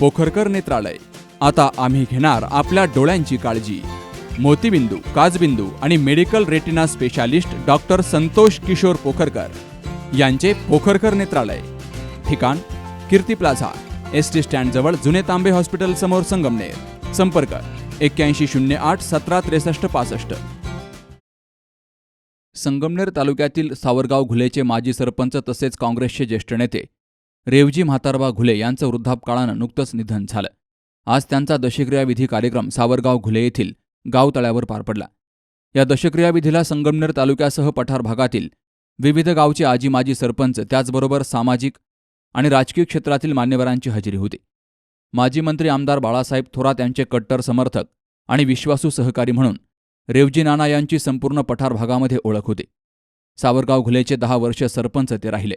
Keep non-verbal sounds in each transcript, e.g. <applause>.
पोखरकर नेत्रालय. आता आम्ही घेणार आपल्या डोळ्यांची काळजी. मोतीबिंदू काजबिंदू आणि medical retina specialist doctor Santosh Kishor Pokharkar यांचे पोखरकर नेत्रालय. ठिकाण कीर्ती प्लाझा एस टी स्टँडजवळ जुने तांबे हॉस्पिटल समोर संगमनेर. संपर्क एक्क्याऐंशी शून्य आठ सतरा त्रेसष्ट पासष्ट. संगमनेर तालुक्यातील सावरगाव घुलेचे माजी सरपंच तसेच काँग्रेसचे ज्येष्ठ नेते रेवजी म्हातारबा घुले यांचं वृद्धापकाळानं नुकतंच निधन झालं. आज त्यांचा दशक्रियाविधी कार्यक्रम सावरगाव घुले येथील गाव तळ्यावर पार पडला. या दशक्रिया विधीला संगमनेर तालुक्यासह पठार भागातील विविध गावचे आजी माजी सरपंच त्याचबरोबर सामाजिक आणि राजकीय क्षेत्रातील मान्यवरांची हजेरी होती. माजी मंत्री आमदार बाळासाहेब थोरात यांचे कट्टर समर्थक आणि विश्वासू सहकारी म्हणून रेवजी नाना यांची संपूर्ण पठार भागामध्ये ओळख होती. सावरगाव घुलेचे दहा वर्ष सरपंच ते राहिले.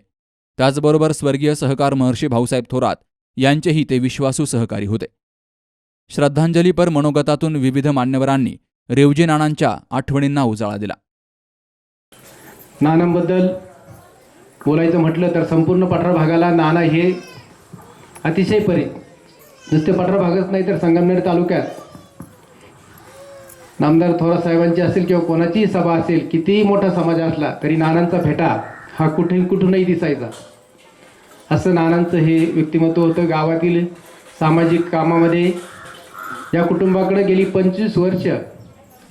त्याचबरोबर स्वर्गीय सहकार महर्षी भाऊसाहेब थोरात यांचेही ते विश्वासू सहकारी होते. श्रद्धांजलीपर मनोगतातून विविध मान्यवरांनी रेवजी नानांच्या आठवणींना उजाळा दिला. नानांबद्दल बोलायचं म्हटलं तर संपूर्ण पठार भागाला नाना हे अतिशय परी. नुसते पठार भागच नाही तर संगमनेर तालुक्यात नामदार थोरात साहेबांची असेल किंवा कोणाचीही सभा असेल कितीही मोठा समाज असला तरी नानांचा फेटा हा कुठे कुठूनही दिसायचा. असं नानांचं हे व्यक्तिमत्व होतं गावातील सामाजिक कामामध्ये. या कुटुंबाकडे गेली पंचवीस वर्ष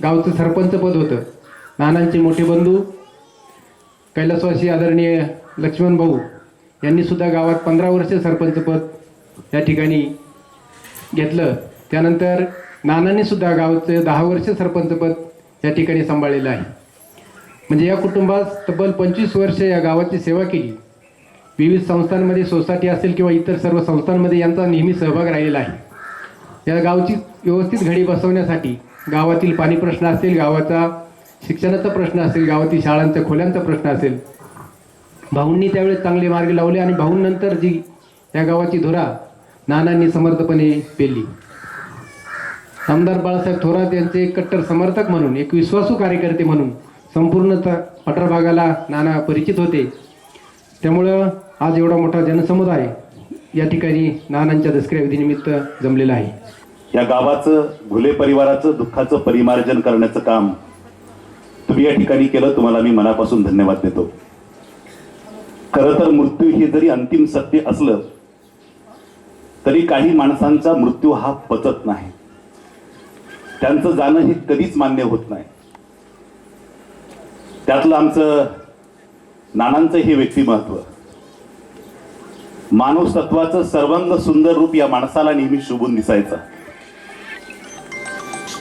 गावचं सरपंचपद होतं. नानांचे मोठे बंधू कैलासवासी आदरणीय लक्ष्मण भाऊ यांनी सुद्धा गावात पंधरा वर्ष सरपंचपद या ठिकाणी घेतलं. त्यानंतर नानांनी सुद्धा गावचं दहा वर्ष सरपंचपद या ठिकाणी सांभाळलेलं आहे. म्हणजे या कुटुंबात तब्बल पंचवीस वर्ष या गावाची सेवा केली. विविध संस्थांमध्ये सोसायटी असेल किंवा इतर सर्व संस्थांमध्ये यांचा नेहमी सहभाग राहिलेला आहे. या गावची व्यवस्थित घडी बसवण्यासाठी गावातील पाणी प्रश्न असेल गावाचा शिक्षणाचा प्रश्न असेल गावातील शाळांचा खोल्यांचा प्रश्न असेल भाऊंनी त्यावेळेस चांगले मार्ग लावले आणि भाऊंनंतर जी या गावाची धुरा नानांनी समर्थपणे पेली आमदार बाळासाहेब थोरात यांचे एक कट्टर समर्थक म्हणून एक विश्वासू कार्यकर्ते म्हणून संपूर्ण त- पठार भागाला नाना परिचित होते. त्यामुळं आज एवढा मोठा जनसमुदाय या ठिकाणी नानांच्या दसऱ्या विधीनिमित्त जमलेला आहे. या गावाचं घुले परिवाराचं दुःखाचं परिमार्जन करण्याचं काम तुम्ही या ठिकाणी केलं तुम्हाला मी मनापासून धन्यवाद देतो. खरं तर मृत्यू हे जरी अंतिम सत्य असलं तरी काही माणसांचा मृत्यू हा पचत नाही. त्यांचं जाणं हे कधीच मान्य होत नाही. त्यातलं आमचं नानांचं हे व्यक्तिमत्व. माणूस तत्वाचं सर्वांग सुंदर रूप या माणसाला नेहमी शोभून दिसायचं.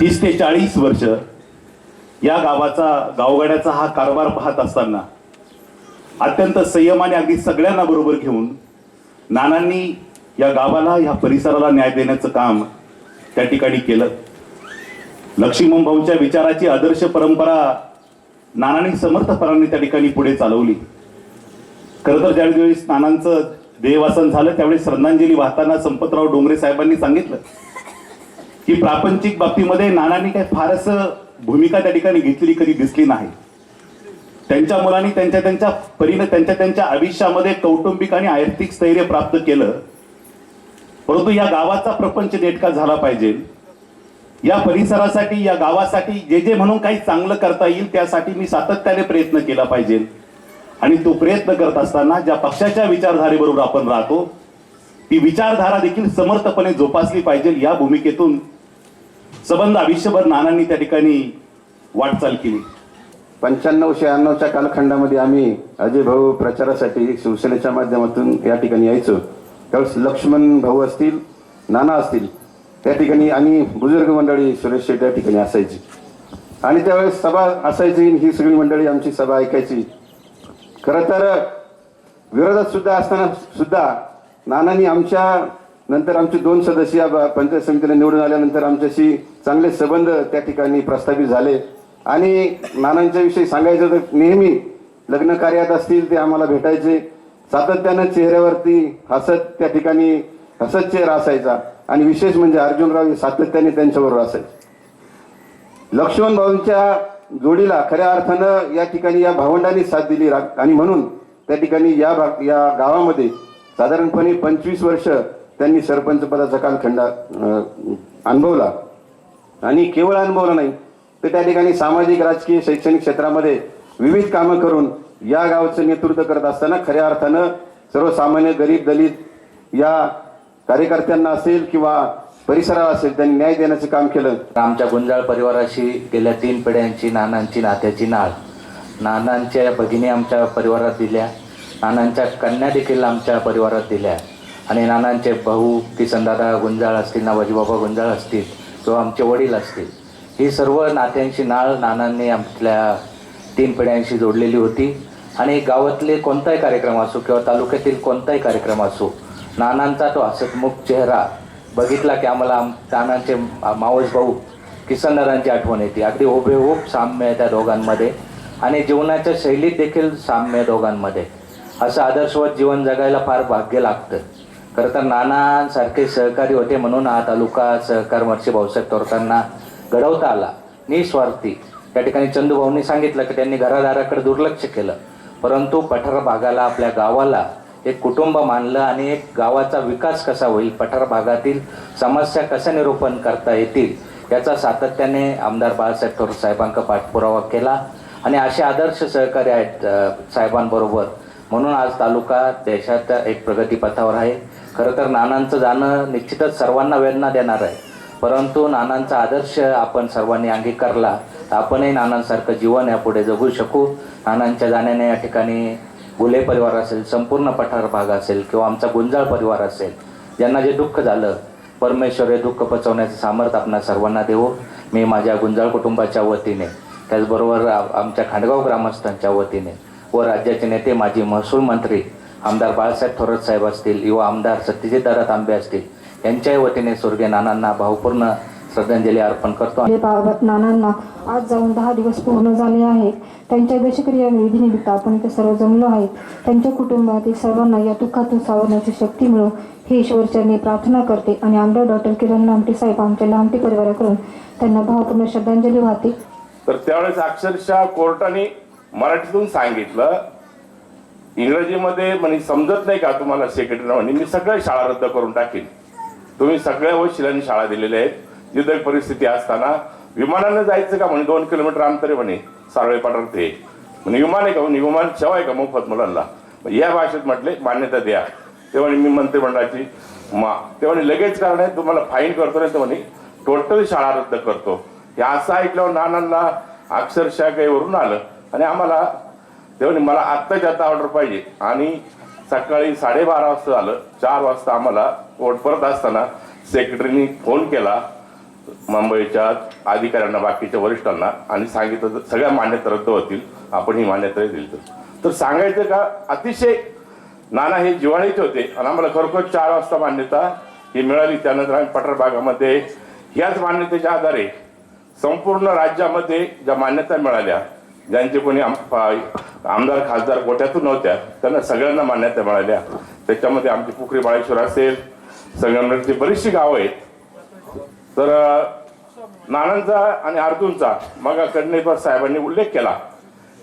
तीस ते चाळीस वर्ष या गावाचा गावगाड्याचा हा कारभार पाहत असताना अत्यंत संयमाने अगदी सगळ्यांना बरोबर घेऊन नानांनी या गावाला या परिसराला न्याय देण्याचं काम त्या ठिकाणी केलं. लक्ष्मण भाऊंच्या विचाराची आदर्श परंपरा नानांनी समर्थपणाने त्या ठिकाणी पुढे चालवली. खरं तर ज्यावेळेस नानांचं देहवासन झालं त्यावेळी श्रद्धांजली वाहताना संपतराव डोंगरे साहेबांनी सांगितलं की प्रापंचिक बाबतीमध्ये नानांनी काही फारस भूमिका त्या ठिकाणी घेतली कधी दिसली नाही. त्यांच्या मुलांनी त्यांच्या त्यांच्या परीनं त्यांच्या त्यांच्या आयुष्यामध्ये कौटुंबिक आणि आर्थिक स्थैर्य प्राप्त केलं. परंतु या गावाचा प्रपंच नेटका झाला पाहिजे. या परिसरासाठी या गावासाठी जे जे म्हणून काही चांगलं करता येईल त्यासाठी मी सातत्याने प्रयत्न केला पाहिजे. आणि तो प्रयत्न करत असताना ज्या पक्षाच्या विचारधारेबरोबर आपण राहतो ती विचारधारा देखील समर्थपणे जोपासली पाहिजे. या भूमिकेतून संबंध आयुष्यभर नानांनी त्या ठिकाणी वाटचाल केली. पंच्याण्णव शहाण्णवच्या कालखंडामध्ये आम्ही अजय भाऊ प्रचारासाठी शिवसेनेच्या माध्यमातून या ठिकाणी यायचो. त्यावेळेस लक्ष्मण भाऊ असतील नाना असतील त्या ठिकाणी आणि बुजुर्ग मंडळी सुरेश शेट्टी या ठिकाणी असायची. आणि त्यावेळेस सभा असायची ही सगळी मंडळी आमची सभा ऐकायची. खरं तर विरोधात सुद्धा असताना सुद्धा नानांनी आमच्या नंतर आमचे दोन सदस्य या पंचायत समितीला निवडून आल्यानंतर आमच्याशी चांगले संबंध त्या ठिकाणी प्रस्थापित झाले. आणि नानांच्या विषयी सांगायचं तर नेहमी लग्न कार्यात असतील ते आम्हाला भेटायचे. सातत्यानं चेहऱ्यावरती हसत त्या ठिकाणी हसत चेहरा असायचा. आणि विशेष म्हणजे अर्जुनराव हे सातत्याने त्यांच्याबरोबर असायचे. लक्ष्मण भाऊंच्या जोडीला खऱ्या अर्थानं या ठिकाणी या भावंडांनी साथ दिली. आणि म्हणून त्या ठिकाणी या भाग या गावामध्ये साधारणपणे पंचवीस वर्ष त्यांनी सरपंच पदाचा कालखंड अनुभवला. आणि केवळ अनुभवला नाही तर त्या ठिकाणी सामाजिक राजकीय शैक्षणिक क्षेत्रामध्ये विविध कामं करून या गावाचं नेतृत्व करत असताना खऱ्या अर्थानं सर्वसामान्य गरीब दलित या कार्यकर्त्यांना असेल किंवा परिसराला असेल त्यांनी न्याय देण्याचं काम केलं. आमच्या गुंजाळ परिवाराशी गेल्या तीन पिढ्यांची नानांची नात्याची नाळ. नानांच्या भगिनी आमच्या परिवारात दिल्या. नानांच्या कन्या देखील आमच्या परिवारात दिल्या. आणि नानांचे भाऊ किसनदादा गुंजाळ असतील नावाजीबाबा गुंजाळ असतील किंवा आमचे वडील असतील. ही सर्व नात्यांची नाळ नानांनी आपल्या तीन पिढ्यांशी जोडलेली होती. आणि गावातले कोणताही कार्यक्रम असो किंवा तालुक्यातील कोणताही कार्यक्रम असो नानांचा तो हसतमुख चेहरा बघितला की आम्हाला आम- नानांचे मावस भाऊ किसनदारांची आठवण येते. अगदी हुबेहूब साम्य आहे त्या दोघांमध्ये आणि जीवनाच्या शैलीत देखील साम्य आहे दोघांमध्ये. असं आदर्शवत जीवन जगायला फार भाग्य लागतं. खरं तर नानांसारखे सहकारी होते म्हणून हा तालुका सहकार मर्षी भाऊसाहेब तोरतांना घडवता आला. निस्वार्थी. त्या ठिकाणी चंदूभाऊंनी सांगितलं की त्यांनी घरादाराकडे दुर्लक्ष केलं. परंतु पठार भागाला आपल्या गावाला एक कुटुंब मानलं आणि एक गावाचा विकास कसा होईल पठार भागातील समस्या कशा निरूपण करता येतील याचा सातत्याने आमदार बाळासाहेब थोरात साहेबांका पाठपुरावा केला. आणि असे आदर्श सहकारी आहेत साहेबांबरोबर. म्हणून आज तालुका देशात एक प्रगतीपथावर आहे. खरं तर नानांचं जाणं निश्चितच सर्वांना वेदना देणार आहे. परंतु नानांचा आदर्श आपण सर्वांनी अंगीकारला तर आपणही नानांसारखं जीवन यापुढे जगू शकू. नानांच्या जाण्याने या ठिकाणी गुले परिवार असेल संपूर्ण पठार भाग असेल किंवा आमचा गुंजाळ परिवार असेल ज्यांना जे दुःख झालं परमेश्वर हे दुःख पचवण्याचं सामर्थ्य आपणा सर्वांना देवो. मी माझ्या गुंजाळ कुटुंबाच्या वतीने त्याचबरोबर आमच्या खांडगाव ग्रामस्थांच्या वतीने व राज्याचे नेते माजी महसूल मंत्री आमदार बाळासाहेब थोरात साहेब असतील युवा आमदार सत्यजित तांबे असतील यांच्याही वतीने स्वर्गीय नानांना भावपूर्ण श्रद्धांजली अर्पण करतो. हे बाबत नानांना आज जाऊन दहा दिवस पूर्ण झाले आहेत. त्यांच्या दशक्रिया विधीनिमित्त आपण इथे सर्व जमलो आहेत त्यांच्या कुटुंबातील सर्वांना या दुःखातून सावरण्याची शक्ती मिळो हे ईश्वरचरणी प्रार्थना करते. आणि आमदार डॉक्टर किरण लामटे साहेब आमच्या लामटे परिवाराकडून त्यांना भावपूर्ण श्रद्धांजली वाहते. तर त्यावेळेस अक्षरशः कोर्टाने मराठीतून सांगितलं. इंग्रजीमध्ये म्हणे समजत नाही का तुम्हाला सेक्रेटरी म्हणे मी सगळ्या शाळा रद्द करून टाकीन. तुम्ही सगळ्या वशिलांनी शाळा दिलेल्या आहेत. युद्ध परिस्थिती असताना विमानानं जायचं का म्हणे? दोन किलोमीटर अंतर आहे म्हणे सारळे पाठार ते म्हणे विमान आहे का हो? म्हणे विमान सेवा आहे का? मोफत मुलांना. या भाषेत म्हटले मान्यता द्या. तेव्हा मी मंत्रिमंडळाची मा तेव्हा लगेच कारण आहे तुम्हाला फाईन करतो नाही तर म्हणे टोटल शाळा रद्द करतो. हे असं ऐकल्यावर नानांना अक्षरशः काही वरून आलं. आणि आम्हाला तेव्हा मला आत्ताच आता ऑर्डर पाहिजे. आणि सकाळी साडेबारा वाजता आलं चार वाजता आम्हाला पोट परत असताना सेक्रेटरीनी फोन केला. मुंबईच्या अधिकाऱ्यांना बाकीच्या वरिष्ठांना आणि सांगितलं तर सगळ्या मान्यता रद्द होतील. आपण ही मान्यता दिली तर. तर सांगायचं का अतिशय नाना हे जिवाळीचे होते आणि आम्हाला खरोखर चार वाजता मान्यता ही मिळाली. त्यानंतर आम्ही पठार भागामध्ये ह्याच मान्यतेच्या आधारे संपूर्ण राज्यामध्ये ज्या मान्यता मिळाल्या ज्यांचे कोणी आमदार खासदार गोट्यातून नव्हत्या त्यांना सगळ्यांना मान्यता मिळाल्या. त्याच्यामध्ये आमची पुखरी बाळेश्वर असेल संगमनेरची बरीचशी गावं आहेत. तर नानांचा आणि अर्जुनचा मग कडणेकर साहेबांनी उल्लेख केला.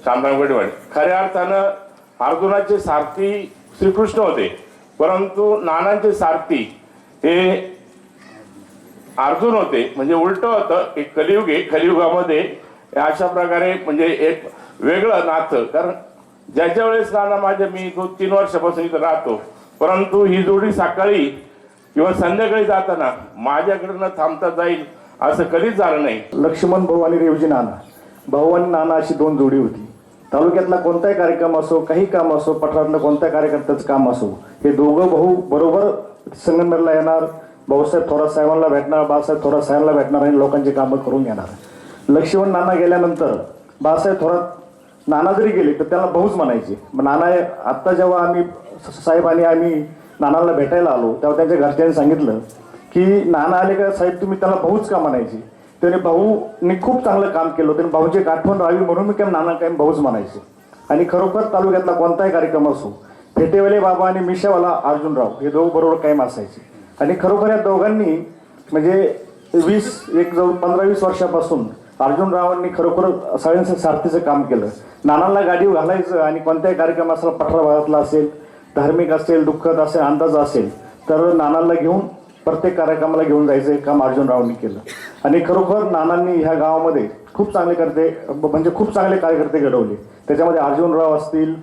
शांताराम गडवड खऱ्या अर्थानं अर्जुनाचे सारथी श्रीकृष्ण होते. परंतु नानांचे सारथी हे अर्जुन होते. म्हणजे उलट होतं की कलियुग आहे कलियुगामध्ये अशा प्रकारे म्हणजे एक वेगळं नातं. कारण ज्याच्या वेळेस नाना माझ्या मी दोन तीन वर्षापासून इथं राहतो. परंतु ही जोडी सकाळी किंवा संध्याकाळी जाताना माझ्याकडनं थांबता जाईल असं कधीच झालं नाही. लक्ष्मण भाऊ आणि रेवजी नाना. भाऊ आणि नाना अशी दोन जोडी होती. तालुक्यातला कोणताही कार्यक्रम असो काही काम असो पठारातलं कोणत्या कार्यकर्त्याचं काम असो हे दोघं भाऊ बरोबर संगमनेरला येणार भाऊसाहेब थोरात साहेबांना भेटणार बाळासाहेब थोरात साहेबांना भेटणार आणि लोकांची कामं करून घेणार. लक्ष्मण नाना गेल्यानंतर बाळासाहेब थोरात नाना जरी गेले तर त्याला भाऊच म्हणायचे. मग नाना आत्ता जेव्हा आम्ही स- साहेब आणि आम्ही नानाला भेटायला आलो तेव्हा त्यांच्या घरच्यांनी सांगितलं की नाना आले का साहेब तुम्ही त्याला भाऊच का म्हणायची? त्याने भाऊनी खूप चांगलं काम केलं त्याने भाऊची गाठवण आठवण राहावी म्हणून मी काय नाना काय भाऊच म्हणायचे. आणि खरोखर तालुक्यातला कोणताही कार्यक्रम असो फेटेवाले बाबा आणि मिशावाला अर्जुनराव हे दोघं बरोबर कायम असायचे. आणि खरोखर या दोघांनी म्हणजे वीस एक जवळ पंधरा वीस वर्षापासून अर्जुनरावांनी खरोखर सगळ्यांचं सारथीचं काम केलं. नानांना गाडीवर घालायचं आणि कोणत्याही कार्यक्रम असला पठरा भागातला असेल धार्मिक असेल दुःखद असेल अंदाज असेल तर नानांना घेऊन प्रत्येक कार्यक्रमाला घेऊन जायचं काम अर्जुनरावनी केलं. आणि खरोखर नानांनी ह्या गावामध्ये खूप चांगले करते म्हणजे खूप चांगले कार्यकर्ते घडवले. त्याच्यामध्ये अर्जुनराव असतील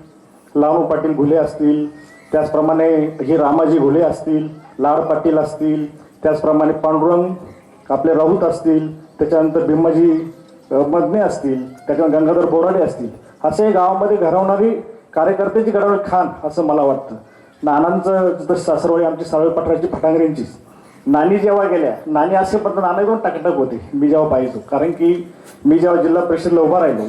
लालू पाटील घुले असतील त्याचप्रमाणे हे रामाजी घुले असतील लाड पाटील असतील त्याचप्रमाणे पांडुरंग आपले राऊत असतील त्याच्यानंतर भीमाजी मदने असतील त्याच्यानंतर गंगाधर बोराडे असतील. असे गावामध्ये घडवणारी कार्यकर्त्याची घडवणारी खान असं मला वाटतं. नानांचं सासरवाळी आमची सावळ पठाराची फटांगरींचीच नानी जेव्हा गेल्या नानी असेपर्यंत नाना एकदम टाकटक होते मी जेव्हा पाहिजो कारण की मी जेव्हा जिल्हा परिषदला उभा राहिलो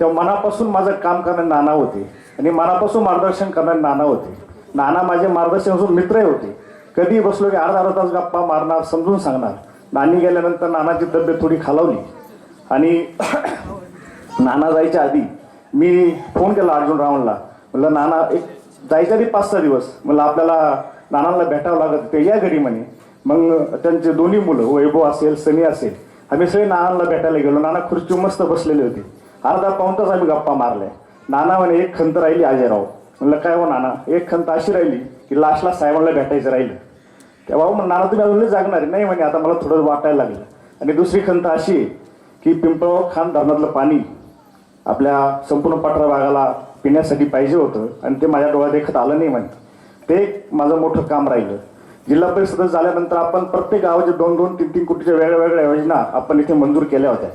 तेव्हा मनापासून माझं काम करणारे नाना होते आणि मनापासून मार्गदर्शन करणारे नाना होते. नाना माझे मार्गदर्शन असून मित्रही होते. कधी बसलो की अर्धा अर्धा तास गप्पा मारणार समजून सांगणार. नानी गेल्यानंतर नानाची तब्येत थोडी खालावली. आणि <clears throat> नाना जायच्या आधी मी फोन केला अर्जुन रावणला. म्हटलं नाना एक जायच्या आधी पाच सहा दिवस. म्हटलं आपल्याला नानांना भेटावं लागत ते या घरी म्हणे. मग त्यांचे दोन्ही मुलं वैभव असेल सनी असेल आम्ही सगळे नानांना भेटायला गेलो. नाना खुर्ची मस्त बसलेले होते. अर्धा पाऊन तास आम्ही गप्पा मारल्या. नाना म्हणे एक खंत राहिली अजयराव म्हणलं काय हो नाना? एक खंत अशी राहिली की लास्टला साहेबांना भेटायचं राहिलं. तेव्हा मग नाना तुम्ही अजून जागणार नाही म्हणे आता मला थोडं वाटायला लागलं. आणि दुसरी खंत अशी की पिंपळगाव खान धरणातलं पाणी आपल्या संपूर्ण पठरा भागाला पिण्यासाठी पाहिजे होतं आणि ते माझ्या डोळ्यात देखत आलं नाही म्हणत ते एक माझं मोठं काम राहिलं. जिल्हा परिषद झाल्यानंतर आपण प्रत्येक गावाचे दोन दोन तीन तीन कोटीच्या वेगळ्या वेगळ्या योजना आपण इथे मंजूर केल्या होत्या.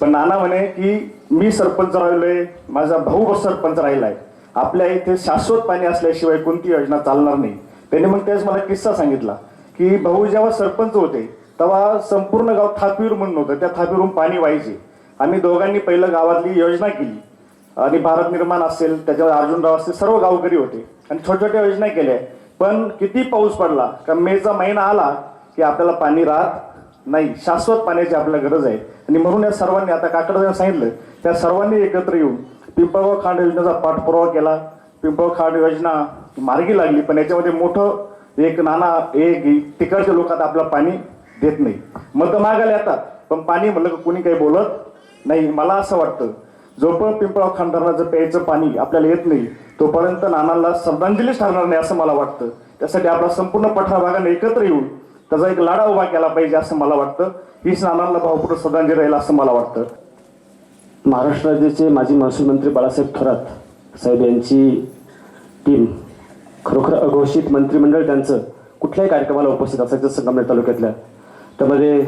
पण नाना म्हणे की मी सरपंच राहिलोय माझा भाऊ सरपंच राहिलाय. आपल्या इथे शाश्वत पाणी असल्याशिवाय कोणती योजना चालणार नाही. त्याने मग तेच मला किस्सा सांगितला की भाऊ जेव्हा सरपंच होते तेव्हा संपूर्ण गाव थापीवर म्हणून होतं. त्या थापीवरून पाणी व्हायचे. आम्ही दोघांनी पहिलं गावातली योजना केली. आणि भारत निर्माण असेल त्याच्यावर अर्जुनराव असतील सर्व गावकरी होते. आणि छोट्या छोट्या योजना केल्या. पण किती पाऊस पडला का मेचा महिना आला की आपल्याला पाणी राहत नाही. शाश्वत पाण्याची आपल्याला गरज आहे. आणि म्हणून या सर्वांनी आता काकडं सांगितलं त्या सर्वांनी एकत्र येऊन पिंपळगाव खांड योजनेचा पाठपुरावा केला. पिंपळगाव खांड योजना मार्गी लागली पण याच्यामध्ये मोठं एक नाना एक तिकडच्या लोकात आपल्याला पाणी देत नाही. मग मागायला येतात पण पाणी म्हणलं की कोणी काही बोलत नाही मला असं वाटतं जोपर्यंत पिंपळगाव खांडरणाचं प्यायचं पाणी आपल्याला येत नाही तोपर्यंत नानांना श्रद्धांजलीच ठरणार नाही असं मला वाटतं. त्यासाठी आपला संपूर्ण पठार भागाने एकत्र येऊन त्याचा एक लढा उभा केला पाहिजे असं मला वाटतं. हीच नानांना भावपूर्ण श्रद्धांजली राहील असं मला वाटतं. महाराष्ट्र राज्याचे माजी महसूल मंत्री बाळासाहेब थोरात साहेब यांची टीम खरोखर अघोषित मंत्रिमंडळ त्यांचं कुठल्याही कार्यक्रमाला उपस्थित असायचं संगमनेर तालुक्यातल्या. त्यामध्ये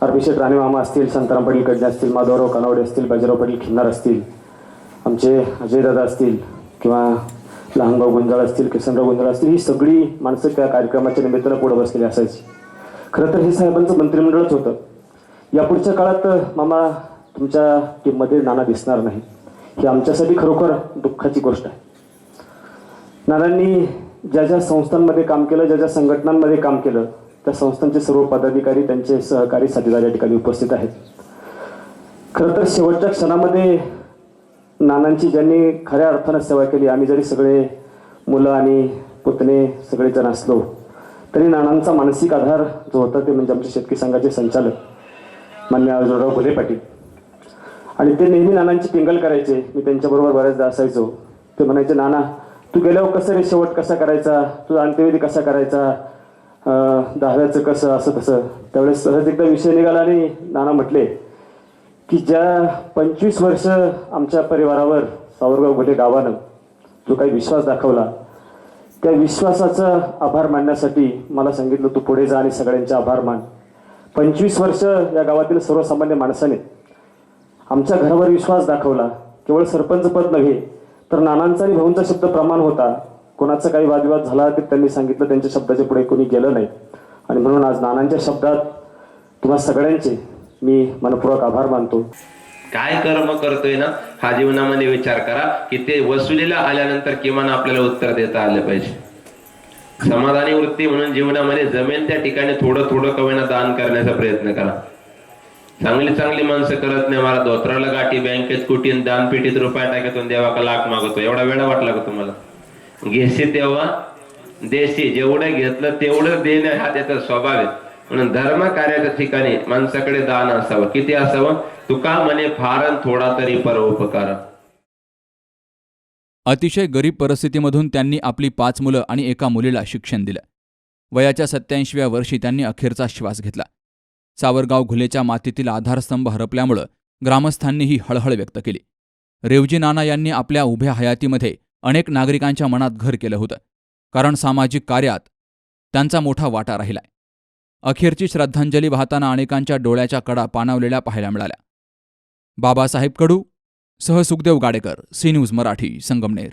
अरविशेठ राणे मामा असतील संतराम पाटील कडणे असतील माधवराव कानावडे असतील बाजीराव पाटील खिन्नार असतील आमचे अजयदादा असतील किंवा लहानगाव गुंजाळ असतील किसनराव गुंजाळ असतील ही सगळी माणसं त्या कार्यक्रमाच्या निमित्तानं पुढे बसलेली असायची. खरं तर हे साहेबांचं मंत्रिमंडळच होतं. यापुढच्या काळात मामा तुमच्या टीममध्ये नाना दिसणार नाही. ही आमच्यासाठी खरोखर दुःखाची गोष्ट आहे. नानांनी ज्या ज्या संस्थांमध्ये काम केलं ज्या ज्या संघटनांमध्ये काम केलं त्या संस्थांचे सर्व पदाधिकारी त्यांचे सहकारी साथीदार या ठिकाणी उपस्थित आहेत. खरं तर शेवटच्या क्षणामध्ये नानांची ज्यांनी खऱ्या अर्थानं सेवा केली आम्ही जरी सगळे मुलं आणि पुतणे सगळेजण असलो तरी नानांचा मानसिक आधार जो होता ते म्हणजे आमच्या शेतकरी संघाचे संचालक मान्य अर्जुनराव भुले पाटील. आणि ते नेहमी नानांची पिंगल करायचे मी त्यांच्याबरोबर बऱ्याचदा असायचो. ते म्हणायचे नाना तू गेल्यावर कसं रे शेवट कसा करायचा? तू अंत्यविधी कसा करायचा? दहाव्याचं कसं असं तसं. त्यावेळेस सहज एकदा विषय निघाला आणि नाना म्हटले की ज्या पंचवीस वर्ष आमच्या परिवारावर सावरगाव भोले गावानं जो काही विश्वास दाखवला त्या विश्वासाचा आभार मानण्यासाठी मला सांगितलं तू पुढे जा आणि सगळ्यांचे आभार मान. पंचवीस वर्ष या गावातील सर्वसामान्य माणसाने आमच्या घरावर विश्वास दाखवला. केवळ सरपंच पद नव्हे तर नानांचा आणि भाऊंचा शब्द प्रमाण होता. कोणाचा काही वादविवाद झाला की त्यांनी सांगितलं त्यांच्या शब्दाच्या पुढे कोणी गेलं नाही. आणि म्हणून आज नानांच्या शब्दात तुम्हा सगळ्यांचे मी मनपूर्वक आभार मानतो. काय कर्म करतोय ना हा जीवनामध्ये विचार करा की ते वसुलीला आल्यानंतर किमान आपल्याला उत्तर देता आलं पाहिजे. समाधानी वृत्ती म्हणून जीवनामध्ये जमेल त्या ठिकाणी थोडं थोडं कवीना दान करण्याचा प्रयत्न करा. चांगली चांगली माणसं करत नाही मला धोत्राला गाठी बँकेत कुटीन दानपेटीत रुपया टाकतून देवा का लाख मागतो एवढा वेळा वाटला का तुम्हाला? घेसे तेव्हा देशी जेवढं घेतलं तेवढं देणे हा त्याचा स्वभाव आहे. म्हणून धर्म कार्याच्या ठिकाणी माणसाकडे दान असावं. किती असावं? तुका म्हणे फारन थोडा तरी परोपकार. अतिशय गरीब परिस्थितीमधून त्यांनी आपली पाच मुलं आणि एका मुलीला शिक्षण दिलं. वयाच्या सत्याऐंशीव्या वर्षी त्यांनी अखेरचा श्वास घेतला. सावरगाव घुलेच्या मातीतील आधारस्तंभ हरपल्यामुळं ग्रामस्थांनी ही हळहळ व्यक्त केली. रेवजी नाना यांनी आपल्या उभ्या हयातीमध्ये अनेक नागरिकांच्या मनात घर केलं होतं. कारण सामाजिक कार्यात त्यांचा मोठा वाटा राहिलाय. अखेरची श्रद्धांजली वाहताना अनेकांच्या डोळ्याच्या कडा पाणावलेल्या पाहायला मिळाल्या. बाबासाहेब कडू सह Sukhdev Gadekar C news Marathi Sangamner.